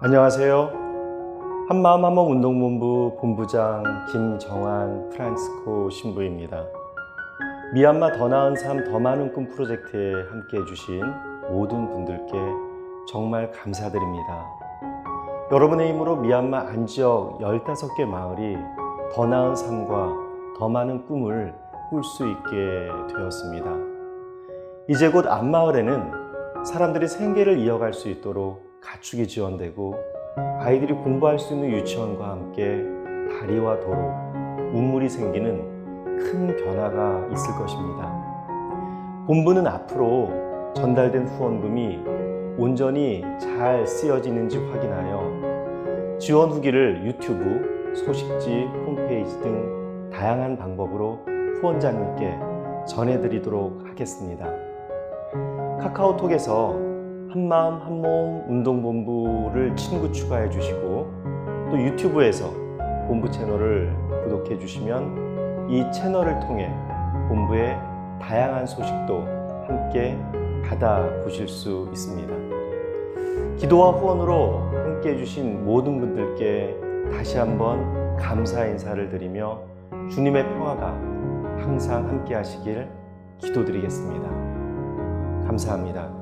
안녕하세요. 한마음 한몸 운동본부 본부장 김정한 프란스코 신부입니다. 미얀마 더 나은 삶 더 많은 꿈 프로젝트에 함께 해주신 모든 분들께 정말 감사드립니다. 여러분의 힘으로 미얀마 안지역 15개 마을이 더 나은 삶과 더 많은 꿈을 꿀 수 있게 되었습니다. 이제 곧 앞마을에는 사람들이 생계를 이어갈 수 있도록 가축이 지원되고 아이들이 공부할 수 있는 유치원과 함께 다리와 도로, 운물이 생기는 큰 변화가 있을 것입니다. 본부는 앞으로 전달된 후원금이 온전히 잘 쓰여지는지 확인하여 지원 후기를 유튜브, 소식지, 홈페이지 등 다양한 방법으로 후원자님께 전해드리도록 하겠습니다. 카카오톡에서 한마음 한몸 운동본부를 친구 추가해 주시고 또 유튜브에서 본부 채널을 구독해 주시면 이 채널을 통해 본부의 다양한 소식도 함께 받아보실 수 있습니다. 기도와 후원으로 함께 해주신 모든 분들께 다시 한번 감사 인사를 드리며 주님의 평화가 항상 함께 하시길 기도드리겠습니다. 감사합니다.